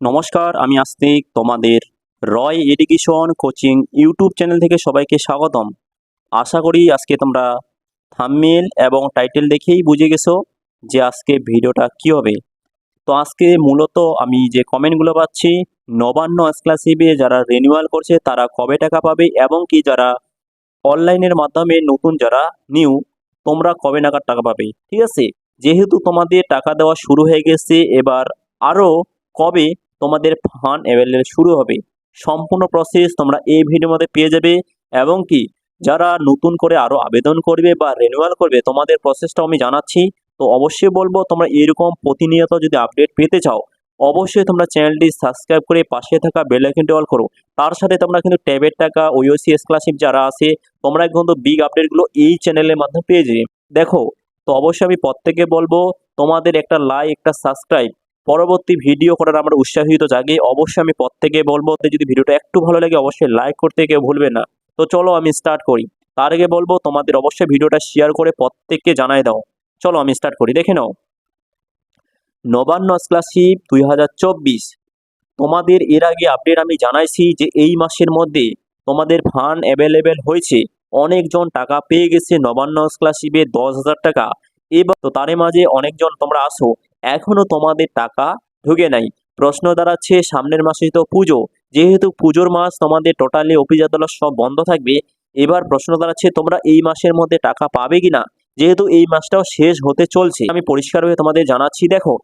নমস্কার, আমি আস্তিক, তোমাদের Roy education coaching YouTube channel থেকে সবাইকে স্বাগতম। আশা করি আজকে তোমরা থামমেল এবং টাইটেল দেখেই বুঝে গেছো যে আজকে ভিডিওটা কী হবে। তো আজকে মূলত আমি যে কমেন্টগুলো পাচ্ছি, নবান্ন স্কলারশিপে যারা রিনিউয়াল করছে তারা কবে টাকা পাবে এবং কি যারা অনলাইনের মাধ্যমে নতুন যারা নিউ তোমরা কবে নাগাদ টাকা পাবে? ঠিক আছে? যেহেতু তোমাদের টাকা দেওয়া শুরু হয়ে গেছে, এবার আরও কবে তোমাদের ফান অ্যাভেলেবেল শুরু হবে। সম্পূর্ণ প্রসেস তোমরা এই ভিডিওর মধ্যে পেয়ে যাবে এবং কি, যারা নতুন করে আরও আবেদন করবে বা রেনুয়াল করবে, তোমাদের প্রসেসটাও আমি জানাচ্ছি। তো অবশ্যই বলব, তোমরা এরকম প্রতিনিয়ত যদি আপডেট পেতে চাও, অবশ্যই তোমরা চ্যানেলটি সাবস্ক্রাইব করে পাশে থাকা বেল আইকনটি অল করো। তার সাথে তোমরা কিন্তু ট্যাবের টাকা ওইওসি স্কলারশিপ যারা আছে, তোমরা কিন্তু বিগ আপডেটগুলো এই চ্যানেলের মাধ্যমে পেয়ে যাবে। দেখো, তো অবশ্যই আমি প্রত্যেকে বলব, তোমাদের একটা লাইক একটা সাবস্ক্রাইব পরবর্তী ভিডিও করার আমরা উৎসাহিত জাগে। অবশ্যই আমি প্রত্যেকে বলব, যদি ভিডিওটা একটু ভালো লাগে, অবশ্যই লাইক করতে কেউ ভুলবে না। তো চলো আমি স্টার্ট করি। তার আগে বলব, তোমাদের অবশ্যই ভিডিওটা শেয়ার করে প্রত্যেককে জানাই দাও। চলো আমি স্টার্ট করি। দেখে নাও। নবান্ন স্কলারশিপ দুই চব্বিশ। তোমাদের এর আগে আপডেট আমি জানাইছি যে এই মাসের মধ্যে তোমাদের ফান্ড অ্যাভেলেবেল হয়েছে। অনেকজন টাকা পেয়ে গেছে নবান্ন স্কলারশিপে দশ হাজার টাকা। এবার তো তার মাঝে অনেকজন তোমরা আসো। এখনও তোমাদের টাকা ঢুকে নাই। প্রশ্ন দাঁড়াচ্ছে, সামনের মাসে তো পুজো। যেহেতু পুজোর মাস, তোমাদের টোটালি অফিস আদালত সব বন্ধ থাকবে। এবার প্রশ্ন দাঁড়াচ্ছে, তোমরা এই মাসের মধ্যে টাকা পাবে কিনা? যেহেতু এই মাসটাও শেষ হতে চলছে। আমি পরিষ্কারভাবে তোমাদের জানাচ্ছি, দেখো,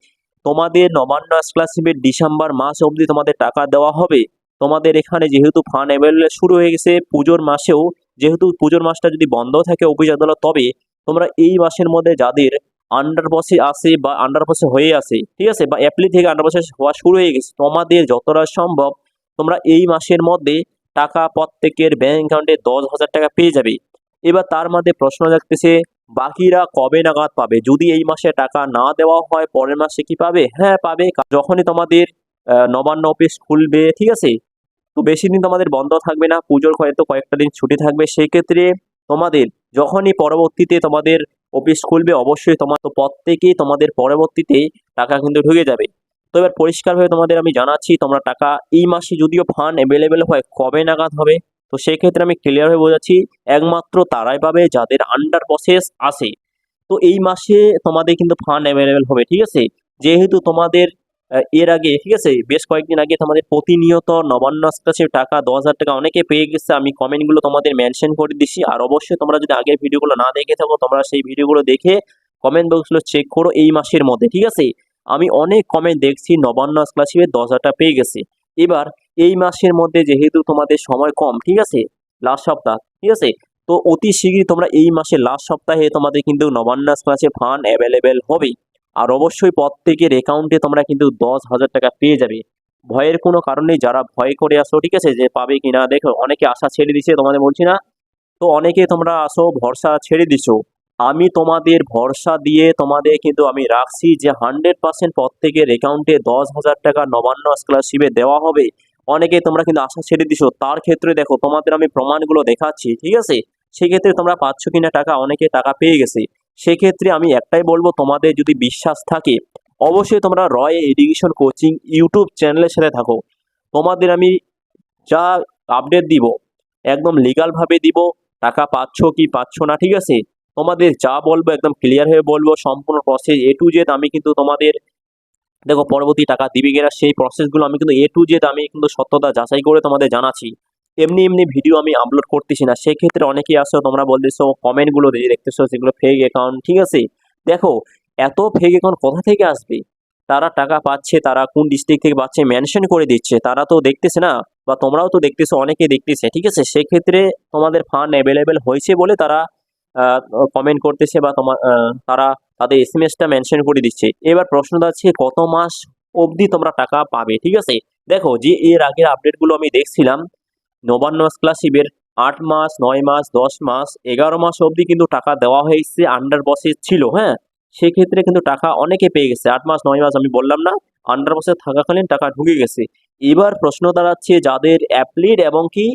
তোমাদের নবান্ন স্কলারশিপের ডিসেম্বর মাস অবধি তোমাদের টাকা দেওয়া হবে। তোমাদের এখানে যেহেতু ফান্ড অ্যাভেলেবল শুরু হয়ে গেছে, পুজোর মাসেও, যেহেতু পুজোর মাসটা যদি বন্ধ থাকে অফিস আদালত তবে তোমরা এই মাসের মধ্যে যাদের আন্ডার বসে আসে বা আন্ডার বসে হয়ে আসে, ঠিক আছে? বা অ্যাপ্লি থেকে আন্ডার বসে হওয়া শুরু হয়ে গেছে। তোমাদের যতটা সম্ভব তোমরা এই মাসের মধ্যে টাকা প্রত্যেকের ব্যাংক অ্যাকাউন্টে দশ হাজার টাকা পেয়ে যাবে। এবার তার মধ্যে প্রশ্ন থাকতেছে বাকিরা কবে নাগাদ পাবে? যদি এই মাসে টাকা না দেওয়া হয়, পরের মাসে কি পাবে? হ্যাঁ পাবে। যখনই তোমাদের নবান্ন অফিস খুলবে, ঠিক আছে? তো বেশি দিন তোমাদের বন্ধ থাকবে না, পুজোর হয়তো কয়েকটা দিন ছুটি থাকবে। সেই ক্ষেত্রে তোমাদের, যখনই পরবর্তীতে তোমাদের অফিস খুলবে, অবশ্যই তোমার তো প্রত্যেকেই তোমাদের পরবর্তীতে টাকা কিন্তু ঢুকে যাবে। তো এবার পরিষ্কারভাবে তোমাদের আমি জানাচ্ছি, তোমরা টাকা এই মাসে যদিও ফান্ড অ্যাভেলেবেল হয়, কবে নাগাদ হবে? তো সেই ক্ষেত্রে আমি ক্লিয়ারভাবে বোঝাচ্ছি, একমাত্র তারাই পাবে যাদের আন্ডার প্রসেস আসে তো এই মাসে তোমাদের কিন্তু ফান্ড অ্যাভেলেবেল হবে, ঠিক আছে? যেহেতু তোমাদের এর আগে, ঠিক আছে? বেশ কয়েকদিন আগে তোমাদের প্রতিনিয়ত নবান্ন স্কলারশিপ টাকা দশ হাজার টাকা অনেকে পেয়ে গেছে। আমি কমেন্টগুলো তোমাদের মেনশন করে দিচ্ছি আর অবশ্যই তোমরা যদি আগের ভিডিওগুলো না দেখে থাকো, তোমরা সেই ভিডিওগুলো দেখে কমেন্ট বক্সগুলো চেক করো এই মাসের মধ্যে, ঠিক আছে? আমি অনেক কমেন্ট দেখছি নবান্ন স্কলারশিপে দশ হাজার টাকা পেয়ে গেছে। এবার এই মাসের মধ্যে যেহেতু তোমাদের সময় কম, ঠিক আছে? লাস্ট সপ্তাহ, ঠিক আছে? তো অতি শীঘ্রই তোমরা এই মাসের লাস্ট সপ্তাহে তোমাদের কিন্তু নবান্ন স্কলারশিপ ফান্ড অ্যাভেলেবেল হবে আর অবশ্যই প্রত্যেকের অ্যাকাউন্টে তোমরা কিন্তু দশ হাজার টাকা পেয়ে যাবে। ভয়ের কোনো কারণ যারা ভয় করে আসো, ঠিক আছে? যে পাবে কি না দেখো, অনেকে আশা ছেড়ে দিছে, তোমাদের বলছি না। তো অনেকে তোমরা আসো, ভরসা ছেড়ে দিছো। আমি তোমাদের ভরসা দিয়ে তোমাদের কিন্তু আমি রাখছি যে হান্ড্রেড পার্সেন্ট প্রত্যেকের অ্যাকাউন্টে দশ হাজার টাকা নবান্ন স্কলারশিপে দেওয়া হবে। অনেকে তোমরা কিন্তু আশা ছেড়ে দিছো। তার ক্ষেত্রে দেখো, তোমাদের আমি প্রমাণগুলো দেখাচ্ছি, ঠিক আছে? সেক্ষেত্রে তোমরা পাচ্ছ কিনা টাকা, অনেকে টাকা পেয়ে গেছে। সেক্ষেত্রে আমি একটাই বলব, তোমাদের যদি বিশ্বাস থাকে, অবশ্যই তোমরা রয় এডুকেশন কোচিং ইউটিউব চ্যানেলের সাথে থাকো। তোমাদের আমি যা আপডেট দিব, একদম লিগালভাবে দিব, টাকা পাচ্ছ কি পাচ্ছ না, ঠিক আছে? তোমাদের যা বলব একদম ক্লিয়ার হয়ে বলব, সম্পূর্ণ প্রসেস এ টু জেড আমি কিন্তু তোমাদের, দেখো পরবর্তী টাকা দিবে কিনা, সেই প্রসেসগুলো আমি কিন্তু এ টু জেড আমি কিন্তু সত্যতা যাচাই করে তোমাদের জানাচ্ছি। এমনি এমনি ভিডিও আমি আপলোড করতেছি না। সেক্ষেত্রে অনেকেই আসো তোমরা বলতেছো কমেন্টগুলো দিয়ে দেখতেছো যেগুলো ফেক অ্যাকাউন্ট ঠিক আছে? দেখো, এত ফেক অ্যাকাউন্ট কোথা থেকে আসবে? তারা টাকা পাচ্ছে, তারা কোন ডিস্ট্রিক্ট থেকে পাচ্ছে মেনশন করে দিচ্ছে। তারা তো দেখতেছে না, বা তোমরাও তো দেখতেছো অনেকে দেখতেছে, ঠিক আছে? সেক্ষেত্রে তোমাদের ফান্ড অ্যাভেলেবেল হয়েছে বলে তারা কমেন্ট করতেছে বা তোমার তারা তাদের এস এম এসটা মেনশন করে দিচ্ছে। এবার প্রশ্ন আছে কত মাস অবধি তোমরা টাকা পাবে, ঠিক আছে? দেখো, যে এর আগের আপডেটগুলো আমি দেখছিলাম নবান্ন স্কলারশিপের আট মাস, নয় মাস, দশ মাস, এগারো মাস অবধি কিন্তু টাকা দেওয়া হয়েছে আন্ডার বসে ছিল হ্যাঁ? সেক্ষেত্রে কিন্তু টাকা অনেকে পেয়ে গেছে। আট মাস, নয় মাস আমি বললাম না আন্ডার বসে থাকাকালীন টাকা ঢুকে গেছে। এবার প্রশ্ন দাঁড়াচ্ছে যাদের অ্যাপ্লিড এবং কি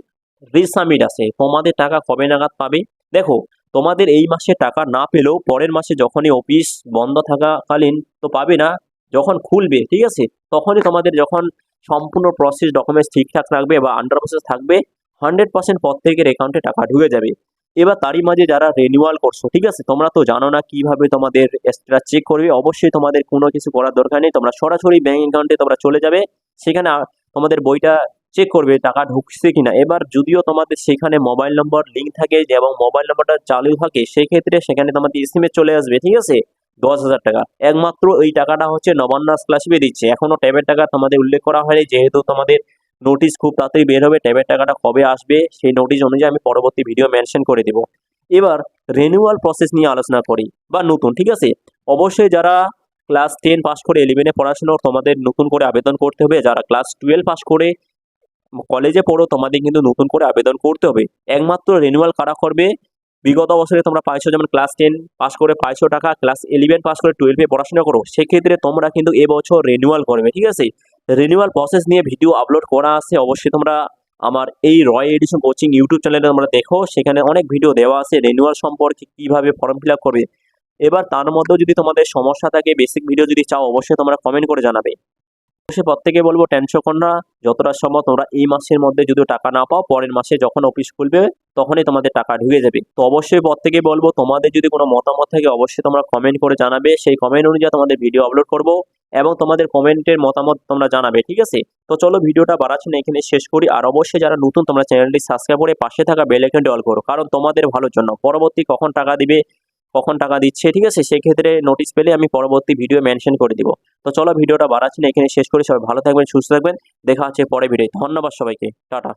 রিসামিট আছে, তোমাদের টাকা কবে নাগাদ পাবে? দেখো, তোমাদের এই মাসে টাকা না পেলেও পরের মাসে যখনই অফিস বন্ধ থাকাকালীন তো পাবে না, যখন খুলবে, ঠিক আছে? তখনই তোমাদের যখন সম্পূর্ণ প্রসেস ডকুমেন্টস ঠিকঠাক থাকবে বা আন্ডার প্রসেস থাকবে হান্ড্রেড পার্সেন্ট প্রত্যেকের অ্যাকাউন্টে টাকা ঢুকে যাবে। এবার তারই মাঝে যারা রিনিউয়াল করছ, ঠিক আছে? তোমরা তো জানো না কীভাবে তোমাদের এক্সট্রা চেক করবে। অবশ্যই তোমাদের কোনো কিছু করার দরকার নেই। তোমরা সরাসরি ব্যাঙ্ক অ্যাকাউন্টে তোমরা চলে যাবে। সেখানে তোমাদের বইটা চেক করবে টাকা ঢুকছে কিনা। এবার যদিও তোমাদের সেখানে মোবাইল নম্বর লিঙ্ক থাকে এবং মোবাইল নম্বরটা চালু থাকে, সেক্ষেত্রে সেখানে তোমাদের এসএমএস চলে আসবে, ঠিক আছে? দশ হাজার টাকা। একমাত্র এই টাকাটা হচ্ছে নবান্ন স্কলারশিপে দিচ্ছে। এখনও ট্যাবের টাকা তোমাদের উল্লেখ করা হয়নি, যেহেতু তোমাদের নোটিশ খুব তাড়াতাড়ি বের হবে, ট্যাবের টাকাটা কবে আসবে সেই নোটিশ অনুযায়ী আমি পরবর্তী ভিডিও মেনশন করে দেব। এবার রেনুয়াল প্রসেস নিয়ে আলোচনা করি, বা নতুন, ঠিক আছে? অবশ্যই যারা ক্লাস টেন পাস করে ইলেভেনে পড়াশোনা, তোমাদের নতুন করে আবেদন করতে হবে। যারা ক্লাস টুয়েলভ পাস করে কলেজে পড়ো, তোমাদের কিন্তু নতুন করে আবেদন করতে হবে। একমাত্র রেনুয়াল কারা করবে? বিগত বছরে তোমরা পাইছো যেমন ক্লাস টেন পাস করে পাইছো টাকা ক্লাস ইলেভেন পাস করে টুয়েলভে পড়াশোনা করো, সেক্ষেত্রে তোমরা কিন্তু এবছর রেনিউয়াল করবে, ঠিক আছে? রেনিউয়াল প্রসেস নিয়ে ভিডিও আপলোড করা আছে, অবশ্যই তোমরা আমার এই রয় এডিশন কোচিং ইউটিউব চ্যানেলে তোমরা দেখো, সেখানে অনেক ভিডিও দেওয়া আছে রেনিউয়াল সম্পর্কে কীভাবে ফর্ম ফিল করবে। এবার তার মধ্যেও যদি তোমাদের সমস্যা থাকে বেসিক ভিডিও যদি চাও, অবশ্যই তোমরা কমেন্ট করে জানাবে। অবশ্যই প্রত্যেকে বলব টেনশন না যতটা সম্ভব তোমরা এই মাসের মধ্যে যদি টাকা না পাও, পরের মাসে যখন অফিস খুলবে, তখনই তোমাদের টাকা ঢুকে যাবে। তো অবশ্যই প্রত্যেকে বলব, তোমাদের যদি কোনো মতামত থাকে, অবশ্যই তোমরা কমেন্ট করে জানাবে। সেই কমেন্ট অনুযায়ী তোমাদের ভিডিও আপলোড করব এবং তোমাদের কমেন্টের মতামত তোমরা জানাবে, ঠিক আছে? তো চলো ভিডিওটা বাড়াচ্ছি না, এখানে শেষ করি। আর অবশ্যই যারা নতুন, তোমরা চ্যানেলটি সাবস্ক্রাইব করে পাশে থাকা বেল আইকনটি অল করো, কারণ তোমাদের ভালোর জন্য। পরবর্তী কখন টাকা দিবে কখন টাকা দিচ্ছে, ঠিক আছে? সেক্ষেত্রে নোটিশ পেলে আমি পরবর্তী ভিডিও মেনশন করে দিব। তো চলো ভিডিওটা বাড়াচ্ছি না, এখানে শেষ করে। সবাই ভালো থাকবেন, সুস্থ থাকবেন। দেখা হচ্ছে পরে ভিডিও ধন্যবাদ সবাইকে। টাটা।